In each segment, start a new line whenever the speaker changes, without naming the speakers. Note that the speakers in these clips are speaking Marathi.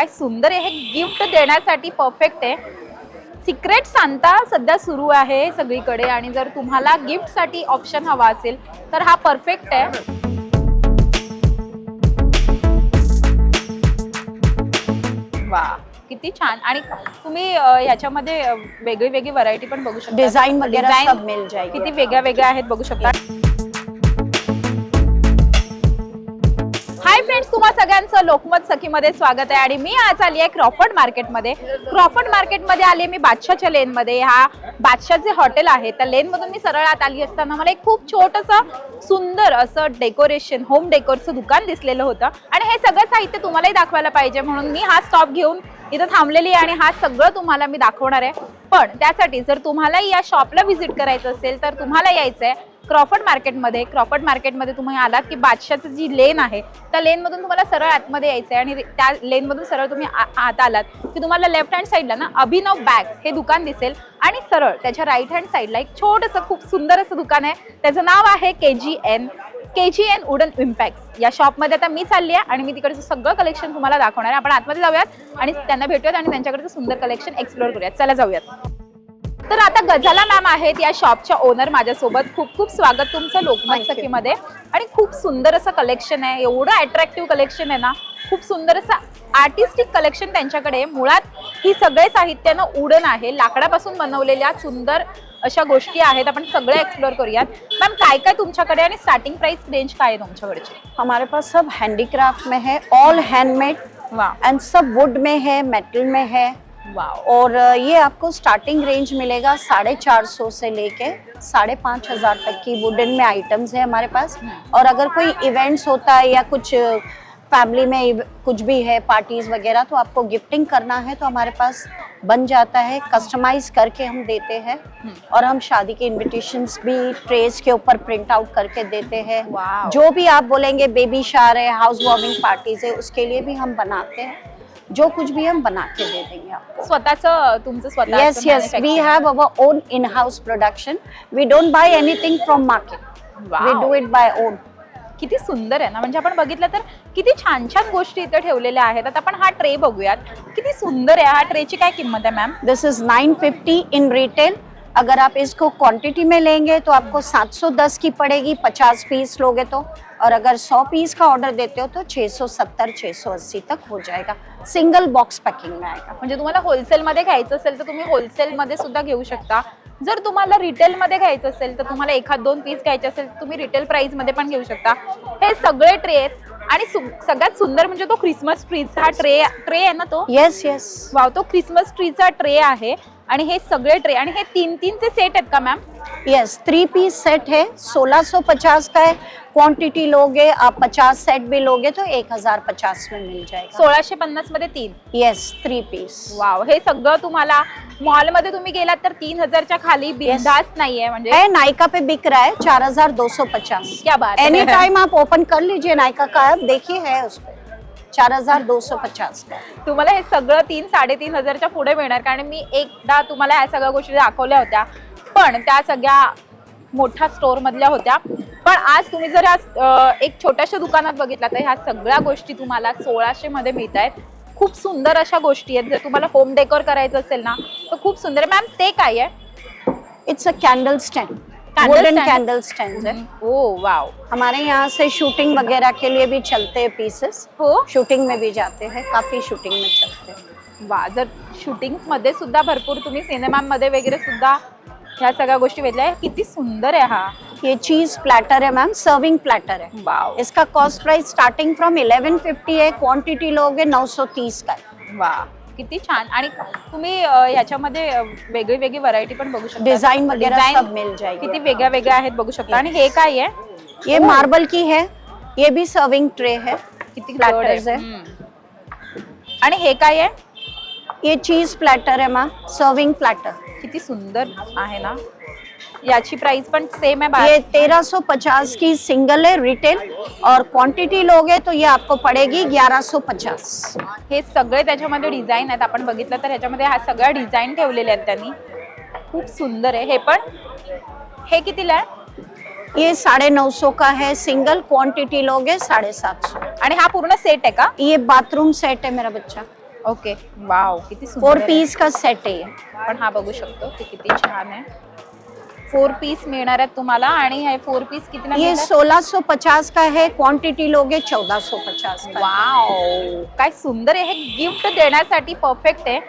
काय सुंदर आहे हे गिफ्ट देण्यासाठी परफेक्ट आहे. सिक्रेट सांता सध्या सुरू आहे सगळीकडे आणि जर तुम्हाला गिफ्टसाठी ऑप्शन हवा असेल तर हा परफेक्ट आहे. वा किती छान. आणि तुम्ही ह्याच्यामध्ये वेगळी वेगळी व्हरायटी पण बघू शकता.
मिल जाएगी
किती वेगळ्या वेगळ्या आहेत बघू शकता. हाय तुम्हा सगळ्यांचं लोकमत सखीमध्ये स्वागत आहे. आणि मी आज आली आहे क्रॉफर्ड मार्केटमध्ये. क्रॉफर्ड मार्केटमध्ये आली आहे मी बादशाच्या लेनमध्ये. हा बादशाह जे हॉटेल आहे त्या लेनमधून मी सरळ आत आली असताना मला एक खूप छोटंसं सुंदर असं डेकोरेशन होम डेकोरचं दुकान दिसलेलं होतं. आणि हे सगळं साहित्य तुम्हालाही दाखवायला पाहिजे म्हणून मी हा स्टॉप घेऊन इथं थांबलेली आहे आणि हा सगळं तुम्हाला मी दाखवणार आहे. पण त्यासाठी जर तुम्हालाही या शॉपला व्हिजिट करायचं असेल तर तुम्हाला यायचं आहे क्रॉफर्ड मार्केटमध्ये क्रॉफर्ड मार्केटमध्ये तुम्ही आलात की बादशाचं जी लेन आहे त्या लेनमधून तुम्हाला सरळ आतमध्ये यायचं आहे आणि त्या लेनमधून सरळ तुम्ही आ- आत आलात की तुम्हाला लेफ्ट हँड साईडला ना अभिनव बॅग हे दुकान दिसेल आणि सरळ त्याच्या राईट हँड साईडला एक छोटंसं खूप सुंदर असं दुकान आहे. त्याचं नाव आहे K G N K G N wooden impact या शॉपमध्ये आता मी चालली आहे आणि मी तिकडचं सगळं कलेक्शन तुम्हाला दाखवणार आहे. आपण आतमध्ये जाऊयात आणि त्यांना भेटूयात आणि त्यांच्याकडचं सुंदर कलेक्शन एक्सप्लोर करूयात. चला जाऊयात. तर आता गजाला मॅम आहेत या शॉपच्या ओनर माझ्यासोबत. खूप खूप स्वागत तुमचं लोकमत. सखीमध्ये. आणि खूप सुंदर असं कलेक्शन आहे. एवढं अट्रॅक्टिव्ह कलेक्शन आहे ना. खूप सुंदर असं आर्टिस्टिक कलेक्शन त्यांच्याकडे. मुळात ही सगळे साहित्य ना उडन आहे. लाकडापासून बनवलेल्या सुंदर अशा गोष्टी आहेत आपण सगळं एक्सप्लोर करूयात. मॅम काय काय तुमच्याकडे आणि स्टार्टिंग प्राइस रेंज काय आहे तुमच्याकडची?
हमारे पास सब हैंडीक्राफ्ट में है ऑल हैंडमेड
वा
एंड सब वुड में है मेटल में है.
वाव
और ये आपको स्टार्टिंग रेंज मिलेगा साढ़े चार सौ से लेके साढ़े पाँच हजार तक की वुडन में आइटम्स है हमारे पास. और अगर कोई इवेंट्स होता है या कुछ फैमिली में कुछ भी है पार्टीज वगैरह तो आपको गिफ्टिंग करना है तो हमारे पास बन जाता है कस्टमाइज करके हम देते हैं और हम शादी के इनविटेशंस भी ट्रेस के ऊपर प्रिंट आउट करके देते हैं। जो भी आप बोलेंगे बेबी शार है हाउस वार्मिंग पार्टीज़ है उसके लिए भी हम बनाते हैं। जो कुछ भी हम बना के दे देंगे आपको।
स्वतःचं तुमचं स्वतः
yes we have our own in-house production. We don't buy anything from market. We do it by own.
किती सुंदर आहे ना. म्हणजे आपण बघितलं तर किती छान छान गोष्टी इथं ठेवलेल्या आहेत. आता आपण हा ट्रे बघूयात. किती सुंदर आहे हा ट्रेची काय किंमत आहे ma'am
this is 950 in retail. अगर आप इसको क्वांटिटी में लेंगे तो आपको 710 की पड़ेगी 50 पीस लोगे तो। और अगर 100 पीस का ऑर्डर देते हो तो 670 680 तक हो जाएगा। सिंगल बॉक्स पैकिंग में आएगा।
म्हणजे तुम्हाला होलसेलमध्ये घ्यायचं असेल तर तुम्ही होलसेलमध्ये सुद्धा घेऊ शकता. जर तुम्हाला रिटेलमध्ये घ्यायचं असेल तर तुम्हाला एखाद दोन पीस घ्यायचे असेल तर तुम्ही रिटेल प्राइसमध्ये पण घेऊ शकता. हे सगळे ट्रे आहेत आणि सु- सगळ्यात सुंदर म्हणजे तो क्रिसमस ट्रीचा ट्रे ट्रे आहे ना तो?
यस यस
वाव तो क्रिसमस ट्रीचा ट्रे आहे. आणि हे सगळे ट्रे आणि हे तीन तीनचे सेट आहेत का ma'am
yes three piece set है. 1650 का है क्वांटिटी लोगे आप 50 सेट भी लोगे तो 1050 में मिल जाएगा.
सोळाशे पन्नासमध्ये तीन.
यस थ्री पीस
वाव हे सगळं तुम्हाला मॉलमध्ये तुम्ही गेलात तर तीन हजारच्या खाली बिंदास नाहीये म्हणजे
है नायका पे बिक रहा है चार हजार दो सौ पचास.
क्या बात है।
एनी टाइम आप ओपन कर लीजिए नायका का आप देखिए है उस पे. चार हजार दो सौ पचास.
तुम्हाला हे सगळं तीन साडेतीन हजारच्या पुढे मिळणार कारण मी एकदा तुम्हाला ह्या सगळ्या गोष्टी दाखवल्या होत्या. पण त्या सगळ्या मोठ्या स्टोर मधल्या होत्या. पण आज तुम्ही जर अं, एक छोट्याशा दुकानात बघितला तर ह्या सगळ्या गोष्टी तुम्हाला सोळाशे मध्ये मिळत आहेत खूप सुंदर अशा गोष्टी आहेत. जर तुम्हाला होम डेकोर करायचं असेल ना तर खूप सुंदर मॅम ते काय आहे?
It's a candle stand wooden candle stand है।
ओ वाव
हमारे यहाँ से शूटिंग वगैरह के लिए भी चलते हैं पीसेस
हो?
शूटिंग में भी जाते हैं काफ़ी शूटिंग में चलते हैं।
वा जर शूटिंग मध्ये सुद्धा भरपूर तुम्ही सिनेमांमध्ये वगैरे सुद्धा ह्या सगळ्या गोष्टी वेगळ्या आहे. किती सुंदर आहे हा.
ये चीज़ प्लेटर है मैम सर्विंग प्लेटर है।
वाव
इसका कॉस्ट प्राइस स्टार्टिंग फ्रॉम 1150 है क्वांटिटी लोगे 930 का है।
वा किती छान. आणि तुम्ही ह्याच्यामध्ये वेगळी वेगळी व्हरायटी पण बघू शकता.
डिजाइन मिल जाएगी
किती वेगळ्या वेगळ्या आहेत बघू शकता. आणि हे काय आहे?
ये मार्बल की है. ये भी सर्विंग ट्रे है.
किती जड आहे. आणि हे काय आहे?
ये चीज प्लेटर है मैम सर्विंग प्लेटर
किती सुंदर आहे ना. याची प्राइस पण सेम आहे
ये
बाहेर
1350 की सिंगल है रिटेल और क्वांटिटी लोगे तो ये आपको पड़ेगी 1150
हे सगळे त्याच्यामध्ये डिझाईन आहेत. आपण बघितलं तर ह्याच्यामध्ये ह्या सगळ्या डिझाईन ठेवलेल्या आहेत त्यांनी. खूप सुंदर आहे. हे पण? हे कितीला आहे?
ये साढ़े नौ सौ का है सिंगल क्वांटिटी लोगे साढ़े सात सौ
आणि हा पूर्ण सेट आहे का?
ये बाथरूम सेट है मेरा बच्चा.
ओके वाव किती
फोर
आहे.
पीस का सेट है ये.
आपण हा बघू शकतो की किती छान आहे. फोर पीस मिळणार आहेत तुम्हाला. आणि हे फोर पीस
ये
मिळतात?
1650 का है क्वांटिटी लोगे 1450 का है.
वाव काय सुंदर आहे. हे गिफ्ट देण्यासाठी परफेक्ट आहे.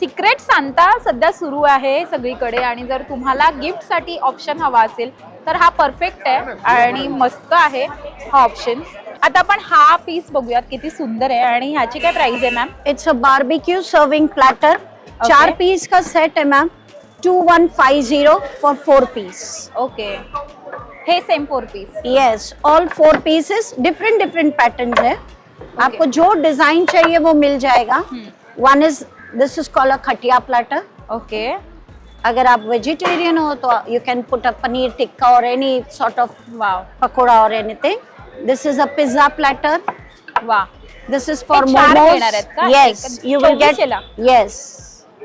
सिक्रेट सांता सध्या सुरू आहे सगळीकडे. आणि जर तुम्हाला गिफ्टसाठी ऑप्शन हवा असेल तर हा परफेक्ट आहे. आणि मस्त आहे हा ऑप्शन आता आपण हा पीस बघूयात किती सुंदर आहे. आणि ह्याची काय प्राइस आहे ma'am
it's a barbecue serving platter चार पीस का सेट है ma'am two one five zero for four piece
okay हे same four piece
yes all four pieces different different pattern है। आपको जो डिजाइन चाहिए वो मिल जाएगा। One is this is called a khatiya platter
okay
अगर आप वेजिटेरियन हो तो you can put a paneer tikka और any sort of
wow
pakora और anything this is a pizza platter
वा
This is for
हे चार
momos.
मिळणार आहेत का?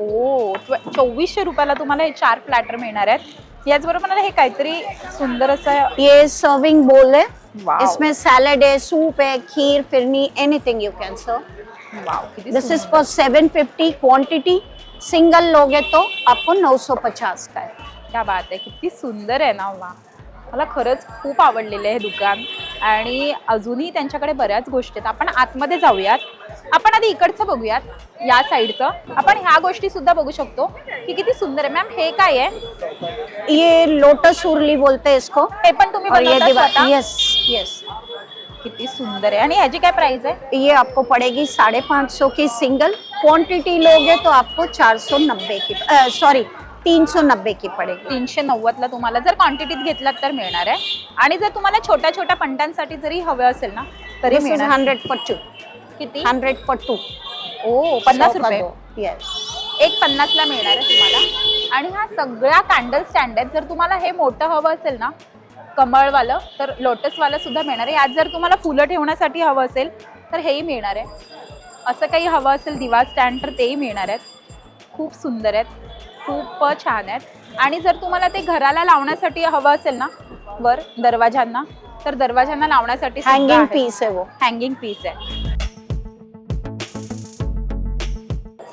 ओ ट्व- चोवीसशे रुपयाला तुम्हाला हे चार प्लॅटर मिळणार आहेत. याचबरोबर मला हे काहीतरी सुंदर असं
ये सर्विंग बोल है
Wow.
इसमें सैलड है सूप है kheer phirni anything you can serve this is. For 750 quantity single लोगे तो आपको 950 का है.
क्या बात आहे किती सुंदर आहे ना वा. मला खरंच खूप आवडलेलं आहे हे दुकान. आणि अजूनही त्यांच्याकडे बऱ्याच गोष्टी आहेत. आपण आतमध्ये जाऊयात. आपण आधी इकडचं बघूयात या साईडचं. आपण ह्या गोष्टी सुद्धा बघू शकतो की किती सुंदर आहे. मॅम हे काय आहे?
ये लोटस उर्ली बोलते हैं इसको.
हे पण तुम्ही
और ये
बनवता
दिवा
स्वतः?
यस यस
किती सुंदर आहे. आणि ह्याची काय प्राइस आहे?
ये आपको पड़ेगी साढ़े पाँच सौ की सिंगल क्वांटिटी लोगे तो आपको चार सौ नब्बे की सॉरी तीन सौ नब्बे की पड़ेगी
तीनशे नव्वदला तुम्हाला जर क्वांटिटीत घेतलात तर मिळणार आहे. आणि जर तुम्हाला छोट्या छोट्या पंटांसाठी जरी हवं असेल ना तरी मिळणार.
हंड्रेड फॉर टू
किती?
हंड्रेड फॉर टू
ओ पन्नास रुपये.
यस
एक पन्नासला मिळणार आहे तुम्हाला. आणि हा सगळ्या कॅन्डल स्टँड आहेत जर तुम्हाला हे मोठं हवं असेल ना कमळवालं तर लोटसवालं सुद्धा मिळणार आहे. यात जर तुम्हाला फुलं ठेवण्यासाठी हवं असेल तर हेही मिळणार आहे. असं काही हवं असेल दिवा स्टँड तर तेही मिळणार आहेत. खूप सुंदर आहेत. खूप छान आहेत. आणि जर तुम्हाला ते घराला लावण्यासाठी हवं असेल ना वर दरवाजांना तर दरवाजांना लावण्यासाठी
हैंगिंग पीस है वो.
हँगिंग पीस आहे.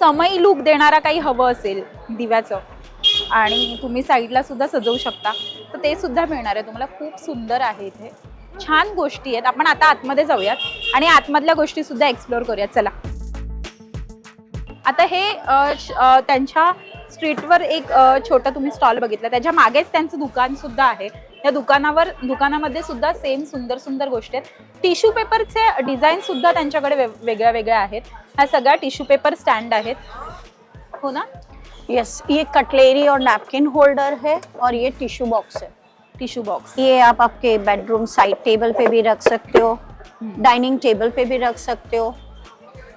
समई लुक देणारा काही हवं असेल दिव्याचं आणि तुम्ही साईडला सुद्धा सजवू शकता तर ते सुद्धा मिळणार आहे. तुम्हाला खूप सुंदर आहे इथे. छान गोष्टी आहेत. आपण आता आतमध्ये जाऊयात आणि आतमधल्या गोष्टी सुद्धा एक्सप्लोअर करूयात. चला. आता हे त्यांच्या स्ट्रीटवर एक छोटं तुम्ही स्टॉल बघितलं. त्याच्या मागेच त्यांचं दुकान सुद्धा आहे. या दुकानावर दुकानामध्ये सुद्धा सेम सुंदर सुंदर गोष्टी आहेत. टिश्यू पेपरचे डिझाईन सुद्धा त्यांच्याकडे वेगळ्या वेगळ्या आहेत. ह्या सगळ्या टिश्यू पेपर स्टँड आहेत. हो ना?
यस ये कटलेरी और नैपकिन होल्डर है और ये टिश्यू बॉक्स है.
टिश्यू बॉक्स
ये आप आपके बेडरूम साइड टेबल पे भी रख सकते हो. डाइनिंग टेबल पे भी रख सकते हो.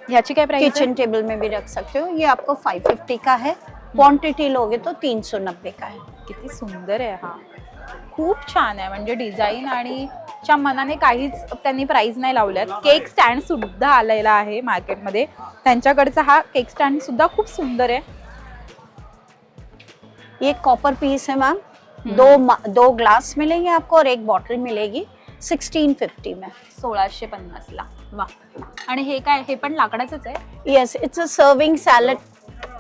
ह्याची काय प्राइस
किचन टेबल में भी रख सकते हो. ये आपको 550 का है. क्वांटिटी लोगे तो 390 का है
किती सुंदर आहे हा. खूप छान आहे. म्हणजे डिझाईन आणि च्या मनाने काहीच त्यांनी प्राइस नाही लावल्यात. केक स्टँड सुद्धा आलेला आहे मार्केटमध्ये. त्यांच्याकडचा हा केक स्टँड सुद्धा खूप सुंदर आहे.
ये कॉपर पीस है मैम दो दो ग्लास मिलेंगे आपको और एक बॉटल मिलेगी. 1650 में.
सोळाशे पन्नासला. वा. आणि हे काय हे पण लाकडाचंच आहे?
Yes it's a serving salad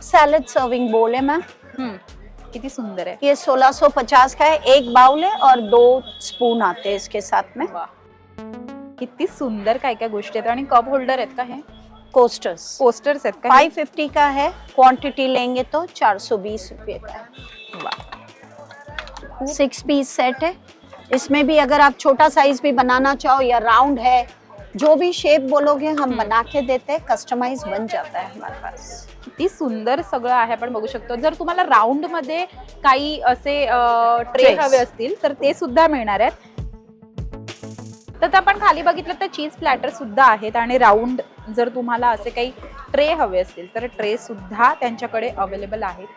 salad serving bowl है मैम
हम्म, किती सुंदर आहे
ये 1650 का है एक बाउल है और दो स्पून आते हैं इसके साथ में।
वा किती सुंदर काय काय गोष्टी आहेत. आणि कप होल्डर आहेत का हे?
कोस्टर्स
पोस्टर्स आहेत का हे?
550 का है क्वांटिटी लेंगे तो 420 रुपए का है।
वा
सिक्स पीस सेट है। इसमें भी अगर आप छोटा साइज़ भी बनाना चाहो या राउंड है जो भी शेप बोलोगे हम बना के देते हैं कस्टमाइज बन जाता है हमारे पास।
किती सुंदर सगळं आहे आपण बघू शकतो. जर तुम्हाला राऊंडमध्ये काही असे ट्रे. हवे असतील तर ते सुद्धा मिळणार आहेत. तर आपण खाली बघितलं तर चीज प्लॅटर सुद्धा आहेत आणि राऊंड जर तुम्हाला असे काही ट्रे हवे असतील तर ट्रे सुद्धा त्यांच्याकडे अवेलेबल आहेत.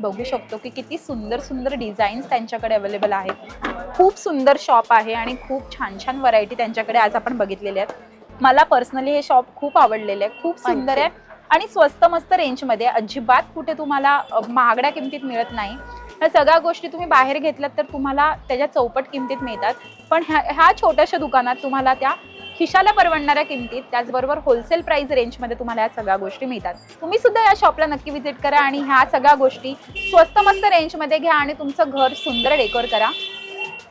बघू शकतो की किती सुंदर सुंदर डिझाईन्स त्यांच्याकडे अवेलेबल आहेत. खूप सुंदर शॉप आहे आणि खूप छान छान व्हरायटी त्यांच्याकडे आज आपण बघितलेल्या आहेत. मला पर्सनली हे शॉप खूप आवडलेले आहे खूप सुंदर आहे. आणि स्वस्त मस्त रेंजमध्ये अजिबात कुठे तुम्हाला महागड्या किमतीत मिळत नाही. ह्या सगळ्या गोष्टी तुम्ही बाहेर घेतल्यात तर तुम्हाला त्याच्या चौपट किमतीत मिळतात. पण ह्या ह्या छोट्याशा दुकानात तुम्हाला त्या खिशाला परवडणाऱ्या किमतीत त्याचबरोबर होलसेल प्राइस रेंजमध्ये तुम्हाला या सगळ्या गोष्टी मिळतात. तुम्ही सुद्धा या शॉपला नक्की व्हिजिट करा आणि ह्या सगळ्या गोष्टी स्वस्त मस्त रेंजमध्ये घ्या आणि तुमचं घर सुंदर डेकोर करा.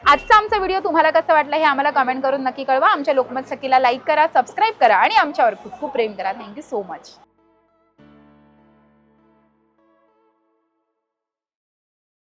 आजचा आमचा व्हिडिओ तुम्हाला कसा वाटला हे आम्हाला कमेंट करून नक्की कळवा. आमच्या लोकमत सखीला लाईक करा सबस्क्राईब करा आणि आमच्यावर खूप खूप प्रेम करा. Thank you so much